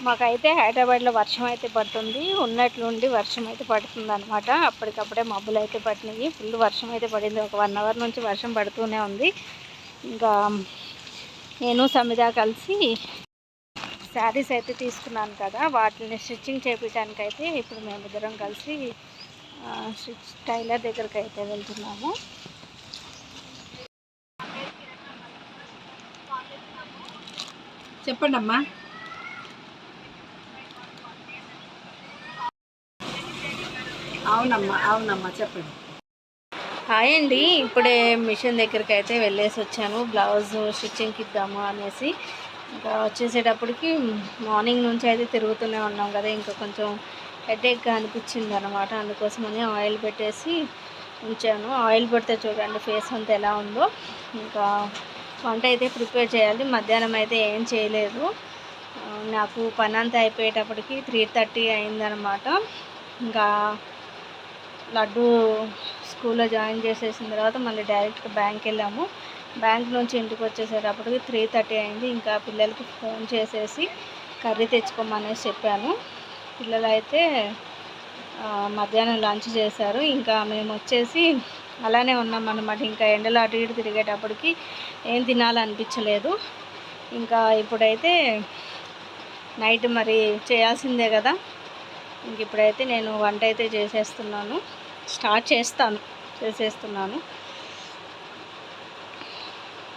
మాకైతే హైదరాబాద్లో వర్షం అయితే పడుతుంది. ఉన్నట్లుండి వర్షం అయితే పడుతుంది అనమాట అప్పటికప్పుడే మబ్బులు అయితే పట్టినాయి. ఫుల్ వర్షం అయితే పడింది. ఒక వన్ అవర్ నుంచి వర్షం పడుతూనే ఉంది. ఇంకా నేను సమిత కలిసి శారీస్ అయితే తీసుకున్నాను కదా. వాటిని స్టిచ్చింగ్ చేయించడానికి అయితే ఇప్పుడు మేమిద్దరం కలిసి స్టిచ్ టైలర్ దగ్గరికి అయితే వెళ్తున్నాము. చెప్పండి అమ్మా అవునమ్మా అవునమ్మా చెప్పండి. హాయ్ అండి ఇప్పుడే మిషన్ దగ్గరికి అయితే వెళ్ళేసి వచ్చాను. బ్లౌజ్ స్టిచ్చింగ్కి ఇద్దాము అనేసి. ఇంకా వచ్చేసేటప్పటికి మార్నింగ్ నుంచి అయితే తిరుగుతూనే ఉన్నాం కదా ఇంకా కొంచెం హెడేక్గా అనిపించింది అనమాట అందుకోసమని ఆయిల్ పెట్టేసి ఉంచాను. ఆయిల్ పెడితే చూడండి ఫేస్ అంతా ఎలా ఉందో. ఇంకా వంట అయితే ప్రిపేర్ చేయాలి. మధ్యాహ్నం అయితే ఏం చేయలేదు. నాకు పని అంతా అయిపోయేటప్పటికి త్రీ థర్టీ అయిందనమాట ఇంకా లడ్డు స్కూల్లో జాయిన్ చేసేసిన తర్వాత మళ్ళీ డైరెక్ట్గా బ్యాంక్ వెళ్ళాము. బ్యాంక్ నుంచి ఇంటికి వచ్చేసేటప్పటికి త్రీ థర్టీ అయింది. ఇంకా పిల్లలకి ఫోన్ చేసేసి కర్రీ తెచ్చుకోమనేసి చెప్పాను. పిల్లలు అయితే మధ్యాహ్నం లంచ్ చేశారు. ఇంకా మేము వచ్చేసి అలానే ఉన్నాం అన్నమాట ఇంకా ఎండలో అటు ఇటు తిరిగేటప్పటికి ఏం తినాలనిపించలేదు. ఇంకా ఇప్పుడైతే నైట్ మరి చేయాల్సిందే కదా. ఇంక ఇప్పుడైతే నేను వంట అయితే చేసేస్తున్నాను. స్టార్ట్ చేస్తాను. చేసేస్తున్నాను.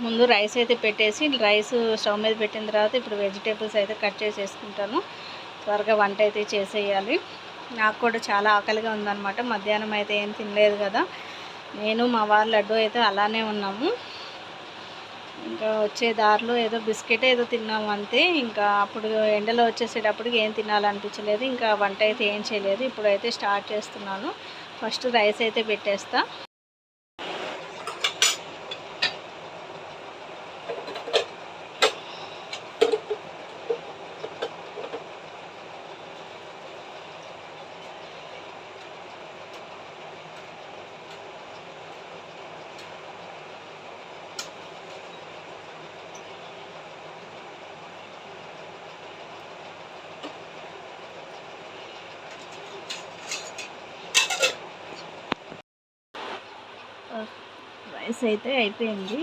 ముందు రైస్ అయితే పెట్టేసి రైస్ స్టవ్ మీద పెట్టిన తర్వాత ఇప్పుడు వెజిటేబుల్స్ అయితే కట్ చేసేసుకుంటాను. త్వరగా వంట అయితే చేసేయాలి. నాకు కూడా చాలా ఆకలిగా ఉందన్నమాట. మధ్యాహ్నం అయితే ఏం తినలేదు కదా. నేను మా వారు లడ్డు అయితే అలానే ఉన్నాము. ఇంకా వచ్చే దారిలో ఏదో బిస్కెట్ ఏదో తిన్నాము అంతే. ఇంకా అప్పుడు ఎండలో వచ్చేసేటప్పటికి ఏం తినాలనిపించలేదు. ఇంకా వంట అయితే ఏం చేయలేదు. ఇప్పుడైతే స్టార్ట్ చేస్తున్నాను. ఫస్ట్ రైస్ అయితే పెట్టేస్తా. రైస్ అయితే అయిపోయింది.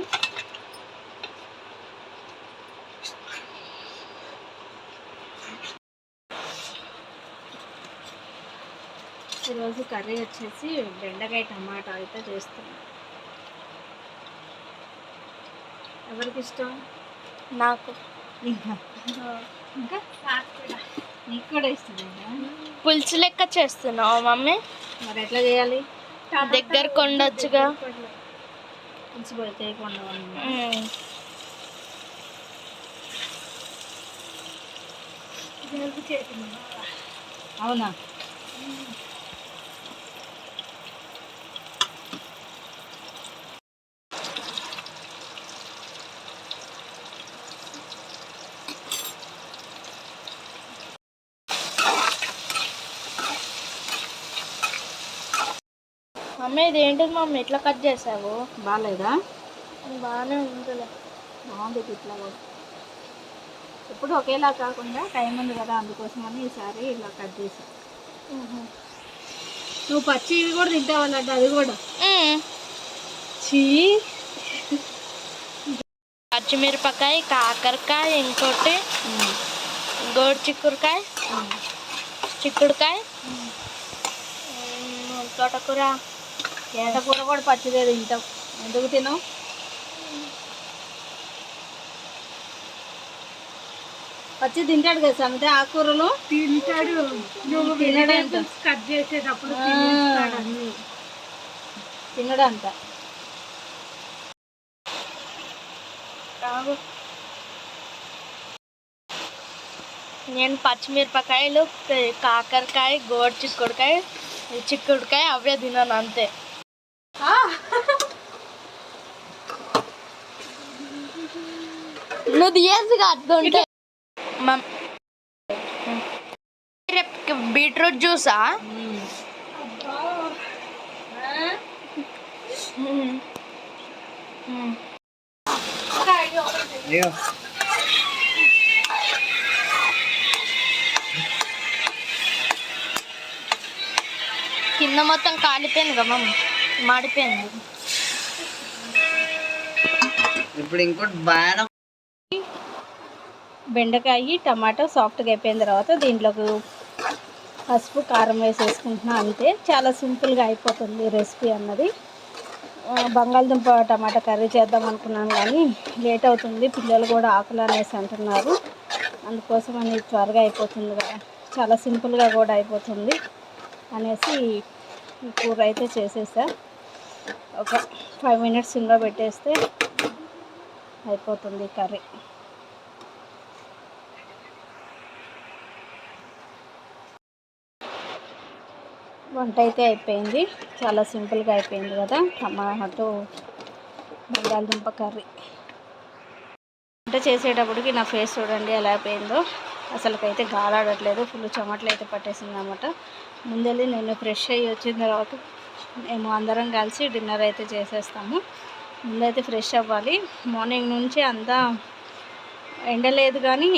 ఈరోజు కర్రీ వచ్చేసి బెండకాయ టమాటా అయితే చేస్తున్నాను ఎవరికి ఇష్టం? నాకు. ఇంకా? ఇంకా? నీకు కూడా. ఇష్టమేనా? పులుసు లెక్క చేస్తున్నావు మమ్మీ. మరి ఎట్లా చేయాలి? దగ్గర కొండొచ్చుగా పులుసు పెడితే. అవునా? మమ్మీ ఇది ఏంటిది మమ్మీ? ఎట్లా కట్ చేసావు? బాగాలేదా బాగానే ఉందిలే. బాగుంది ఇట్లా ఎప్పుడు ఒకేలా కాకుండా టైం ఉంది కదా అందుకోసమని ఈసారి ఇలా కట్ చేసా నువ్వు పచ్చి ఇవి కూడా తింటావాలంటే అది కూడా. చీ. పచ్చిమిరపకాయ కాకరకాయ ఇంకోటి గోడు చిక్కుడుకాయ చిక్కుడుకాయ ఉమ్, తోటకూర కూర కూడా పచ్చిదే తింటావు ఎందుకు తినవు? పచ్చి తింటాడు కదా సమిత ఆకుకూరలు తింటాడు. నువ్వు కట్ చేసేటప్పుడు తినడంట. నేను పచ్చిమిరపకాయలు కాకరకాయ గోడు చిక్కుడుకాయ చిక్కుడుకాయ అవే తిన్నాను అంతే. Ah. నువ్వు తీయేసిగా అర్థంటే రేపు బీట్రూట్ జ్యూసా? కింద మొత్తం కాలిపోయింది కదా మాడిపోయింది. ఇప్పుడు ఇంకోటి బాగా బెండకాయ టమాటో సాఫ్ట్గా అయిపోయిన తర్వాత దీంట్లోకి పసుపు కారం వేసేసుకుంటున్నా అంతే. చాలా సింపుల్గా అయిపోతుంది రెసిపీ అన్నది. బంగాళదుంప టమాటా కర్రీ చేద్దాం అనుకున్నాను కానీ లేట్ అవుతుంది. పిల్లలు కూడా ఆకలి అనేసి అంటున్నారు. అందుకోసం అని త్వరగా అయిపోతుంది కదా. చాలా సింపుల్గా కూడా అయిపోతుంది అనేసి ఈ కూర అయితే చేసేసా. ఒక ఫైవ్ మినిట్స్ ఇంట్లో పెట్టేస్తే అయిపోతుంది కర్రీ. వంట అయితే అయిపోయింది. చాలా సింపుల్గా అయిపోయింది కదా. టమాటో బంగాళదుంప కర్రీ. వంట చేసేటప్పటికి నా ఫేస్ చూడండి ఎలా అయిపోయిందో. అసలుకైతే గాలాడట్లేదు. ఫుల్ చెమటలు అయితే పట్టేసింది అనమాట ముందెళ్ళి నేను ఫ్రెష్ అయ్యి వచ్చిన తర్వాత మేము అందరం కలిసి డిన్నర్ అయితే చేసేస్తాము. ముందైతే ఫ్రెష్ అవ్వాలి. మార్నింగ్ నుంచి అంతా ఎండ లేదు కానీ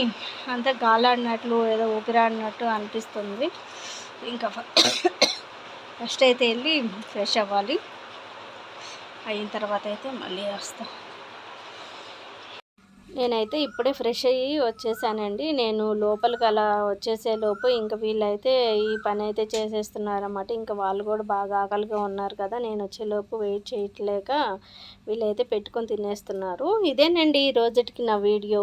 అంతా గాలాడినట్లు ఏదో ఊపిరాడినట్టు అనిపిస్తుంది. ఇంకా ఫస్ట్ అయితే వెళ్ళి ఫ్రెష్ అవ్వాలి. అయిన తర్వాత అయితే మళ్ళీ వస్తాం. నేనైతే ఇప్పుడే ఫ్రెష్ అయ్యి వచ్చేసానండి. నేను లోపలికి అలా వచ్చేసే లోపు ఇంకా వీళ్ళైతే ఈ పని అయితే చేసేస్తున్నారన్నమాట. ఇంకా వాళ్ళు కూడా బాగా ఆకలిగా ఉన్నారు కదా నేను వచ్చేలోపు వెయిట్ చేయట్లేక వీళ్ళైతే పెట్టుకొని తినేస్తున్నారు. ఇదేనండి ఈ రోజుకి నా వీడియో.